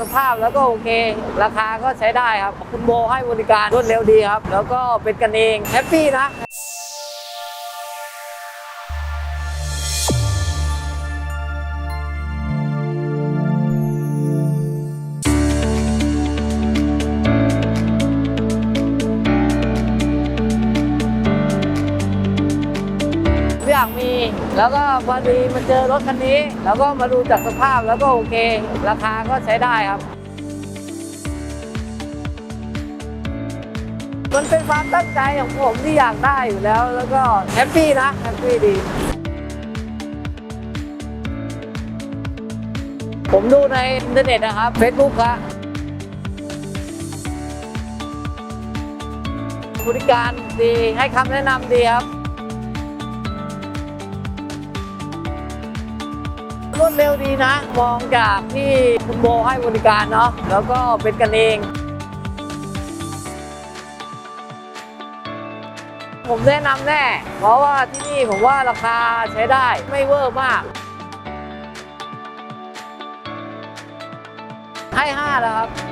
สภาพแล้วก็โอเค ราคาก็ใช้ได้ครับ คุณโบให้บริการรวดเร็วดีครับ แล้วก็เป็นกันเองแฮปปี้นะ อยากมี แล้วก็พอดีมาเจอรถคันนี้ แล้วก็มาดูจากสภาพแล้วก็โอเค ราคาก็ใช้ได้ครับ มันเป็นความตั้งใจของผมที่อยากได้อยู่แล้ว แล้วก็แฮปปี้นะแฮปปี้ดี ผมดูในอินเทอร์เน็ตนะครับ Facebook ครับบริการดีให้คำแนะนำดีครับ รวดเร็วดีนะ มองจากที่คุณโบให้บริการเนาะแล้วก็เป็นกันเอง ผมแนะนำแน่ เพราะว่าที่นี่ผมว่าราคาใช้ได้ไม่เวอร์มากให้5แล้วครับ